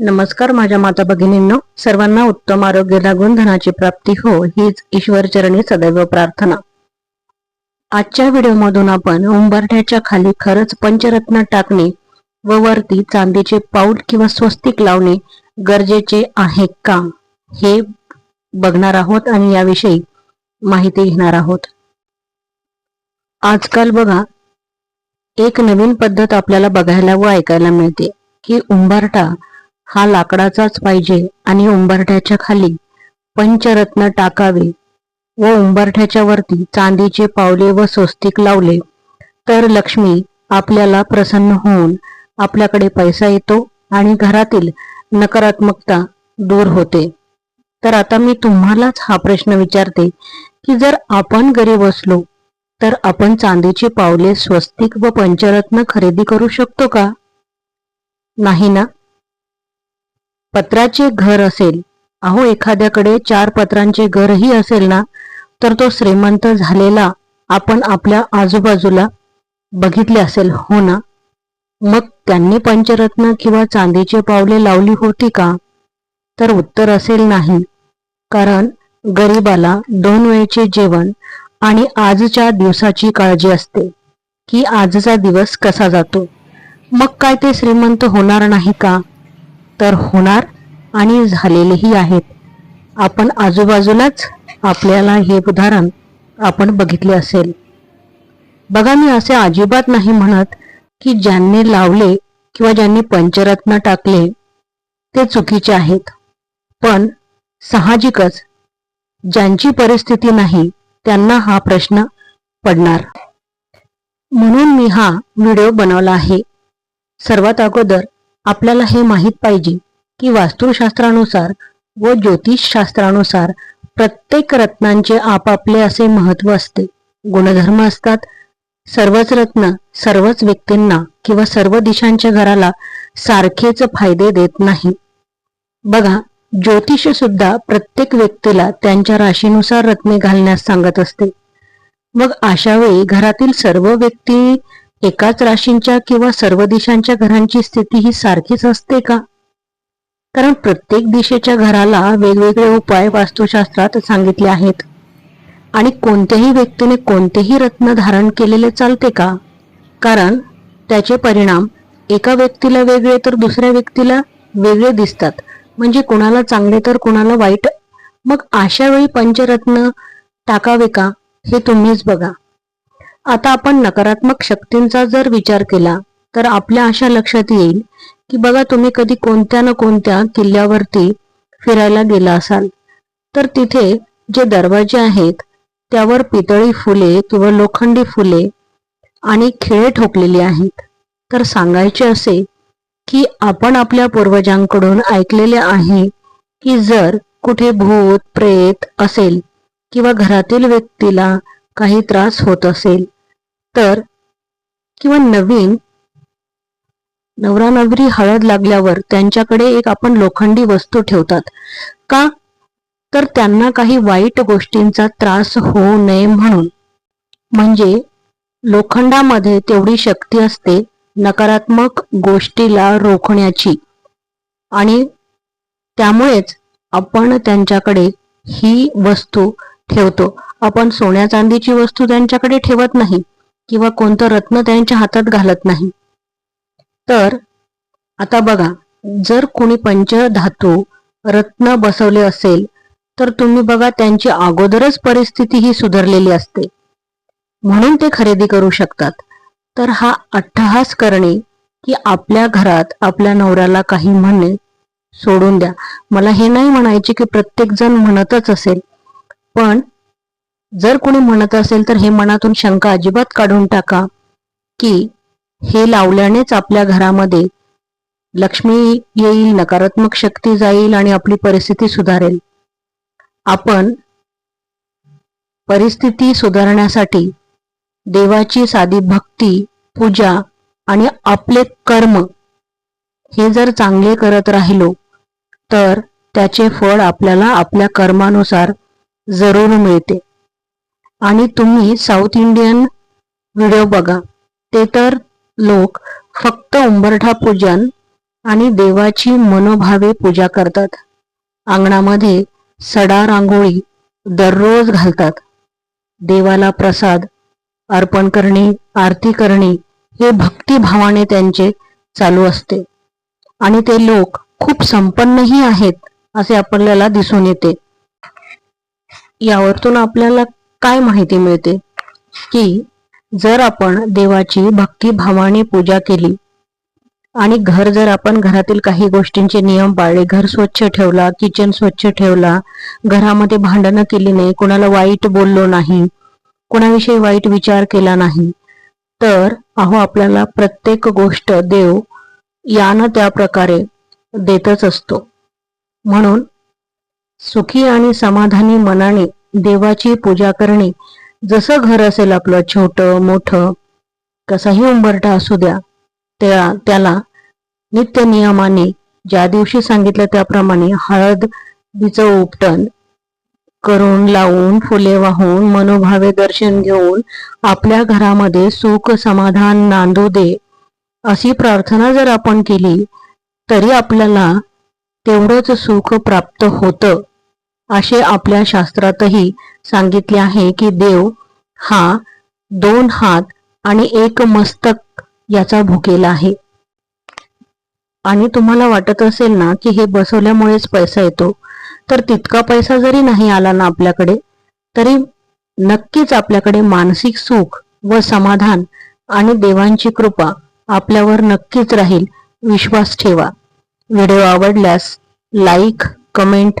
नमस्कार माझ्या माता भगिनींनो. सर्वांना उत्तम आरोग्य लागून धनाची प्राप्ती हो हीच ईश्वरचरणी सदैव प्रार्थना. आजच्या व्हिडिओमधून आपण उंबरठ्याच्या खाली खरंच पंचरत्न टाकणे व वरती चांदीचे पाऊल किंवा स्वस्तिक लावणे गरजेचे आहे का? हे बघणार आहोत आणि याविषयी माहिती घेणार आहोत. आजकाल बघा एक नवीन पद्धत आपल्याला बघायला व ऐकायला मिळते की उंबरठा हा लाकडाचाच पाहिजे आणि उंबरठ्याच्या खाली पंचरत्न टाकावे व उंबरठ्याच्या वरती चांदीचे पावले व स्वस्तिक लावले तर लक्ष्मी आपल्याला प्रसन्न होऊन आपल्याकडे पैसा येतो आणि घरातील नकारात्मकता दूर होते. तर आता मी तुम्हालाच हा प्रश्न विचारते की जर आपण गरीब असलो तर आपण चांदीची पावले स्वस्तिक व पंचरत्न खरेदी करू शकतो का? नाही ना? पत्राचे घर असेल. अहो एखाद्याकडे चार पत्रांचे घरही असेल ना तर तो श्रीमंत झालेला आपण आपल्या आजूबाजूला बघितले असेल हो ना? मग त्यांनी पंचरत्न किंवा चांदीचे पावले लावली होती का? तर उत्तर असेल नाही. कारण गरीबाला दोन वेळचे जेवण आणि आजच्या दिवसाची काळजी असते. की आजचा दिवस कसा जातो? मग काय ते श्रीमंत होणार नाही का? तर होणार आणि झालेलेही आहेत. आपण आजूबाजूलाच आपल्याला हे उदाहरण आपण बघितले असेल. बघा मी असे अजिबात नाही म्हणत की ज्यांनी लावले किंवा ज्यांनी पंचरत्न टाकले ते चुकीचे आहेत. पण साहजिकच ज्यांची परिस्थिती नाही त्यांना हा प्रश्न पडणार. म्हणून मी हा व्हिडिओ बनवला आहे. सर्वात अगोदर आपल्याला हे माहीत पाहिजे की वास्तुशास्त्रानुसार व ज्योतिषशास्त्रानुसार प्रत्येक रत्नांचे आपापले असे महत्त्व असते. गुणधर्म असतात. सर्वच रत्न सर्वच व्यक्तींना किंवा सर्व दिशांच्या घराला सारखेच फायदे देत नाही. बघा ज्योतिष सुद्धा प्रत्येक व्यक्तीला त्यांच्या राशीनुसार रत्ने घालण्यास सांगत असते. मग अशा वेळी घरातील सर्व व्यक्ती एकाच राशींच्या किंवा सर्व दिशांच्या घरांची स्थिती ही सारखीच असते का? कारण प्रत्येक दिशेच्या घराला वेगवेगळे उपाय वास्तुशास्त्रात सांगितले आहेत. आणि कोणत्याही व्यक्तीने कोणतेही रत्न धारण केलेले चालते का? कारण त्याचे परिणाम एका व्यक्तीला वेगळे तर दुसऱ्या व्यक्तीला वेगळे दिसतात. म्हणजे कुणाला चांगले तर कुणाला वाईट? मग अशा वेळी पंचरत्न टाकावे का? हे तुम्हीच बघा. आता आपण नकारात्मक शक्तींचा जर विचार केला तर आपल्या अशा लक्षात येईल की बघा तुम्ही कधी कोणत्या ना कोणत्या किल्ल्यावरती फिरायला गेला असाल. तर तिथे जे दरवाजे आहेत त्यावर पितळी फुले किंवा लोखंडी फुले आणि खिळे ठोकलेली आहेत. तर सांगायचे असे की आपण आपल्या पूर्वजांकडून ऐकलेले आहे की जर कुठे भूत प्रेत असेल किंवा घरातील व्यक्तीला काही त्रास होत असेल तर किंवा नवीन नवरा नवरी हळद लागल्यावर त्यांच्याकडे एक आपण लोखंडी वस्तू ठेवतात. का? तर त्यांना काही वाईट गोष्टींचा त्रास होऊ नये म्हणून. म्हणजे लोखंडामध्ये तेवढी शक्ती असते नकारात्मक गोष्टीला रोखण्याची. आणि त्यामुळेच आपण त्यांच्याकडे ही वस्तू ठेवतो. आपण सोन्या चांदीची वस्तू त्यांच्याकडे ठेवत नाही किंवा कोणतं रत्न त्यांच्या हातात घालत नाही. तर आता बघा जर कोणी पंचधातू रत्न बसवले असेल तर तुम्ही बघा त्यांची अगोदरच परिस्थिती ही सुधारलेली असते. म्हणून ते खरेदी करू शकतात. तर हा अट्टहास करणे की आपल्या घरात आपल्या नवऱ्याला काही म्हणणे सोडून द्या. मला हे नाही म्हणायचे की प्रत्येक जण म्हणतच असेल. पण जर कोणी म्हणत असेल तर हे मनातून शंका अजिबात काढून टाका की हे लावल्यानेच आपल्या घरामध्ये लक्ष्मी येईल नकारात्मक शक्ती जाईल आणि आपली परिस्थिती सुधारेल. आपण परिस्थिती सुधारण्यासाठी देवाची साधी भक्ती पूजा आणि आपले कर्म हे जर चांगले करत राहिलो तर त्याचे फळ आपल्याला आपल्या कर्मानुसार जरूर मिळते. आणि तुम्ही साऊथ इंडियन व्हिडिओ बघा. ते तर लोक फक्त उंबरठा पूजन आणि देवाची मनोभावे पूजा करतात. अंगणामध्ये सडा रांगोळी दररोज घालतात. देवाला प्रसाद अर्पण करणे आरती करणे हे भक्तिभावाने त्यांचे चालू असते. आणि ते लोक खूप संपन्नही आहेत असे आपल्याला दिसून येते. यावरतून आपल्याला काय माहिती मिळते? की जर आपण देवाची भक्तिभावाने पूजा केली आणि घर जर आपण घरातील काही गोष्टींचे नियम पाळले घर स्वच्छ ठेवला किचन स्वच्छ ठेवला घरामध्ये भांडणं केली नाही कोणाला वाईट बोललो नाही कोणाविषयी वाईट विचार केला नाही तर अहो आपल्याला प्रत्येक गोष्ट देव यानं त्या प्रकारे देतच असतो. म्हणून सुखी आणि समाधानी मनाने देवाची पूजा करणे. जसं घर असेल आपलं छोटं मोठं कसाही उंबरठा असू द्या त्या त्याला नित्य नियमाने ज्या दिवशी सांगितलं त्याप्रमाणे हळद बीचं उपटन करून लावून फुले वाहून मनोभावे दर्शन घेऊन आपल्या घरामध्ये सुख समाधान नांदू दे. अशी प्रार्थना जर आपण केली तरी आपल्याला तेवढंच सुख प्राप्त होतं. असे आपल्या शास्त्रातही सांगितले आहे की देव हा दोन हात आणि एक मस्तक याचा भुकेला आहे. आणि तुम्हाला वाटत असेल ना की हे बसवल्यामुळेच पैसा येतो? तर तितका पैसा जरी नाही आला ना आपल्याकडे तरी नक्कीच आपल्याकडे मानसिक सुख व समाधान आणि देवांची कृपा आपल्यावर नक्कीच राहील. विश्वास ठेवा. व्हिडिओ आवडल्यास लाईक कमेंट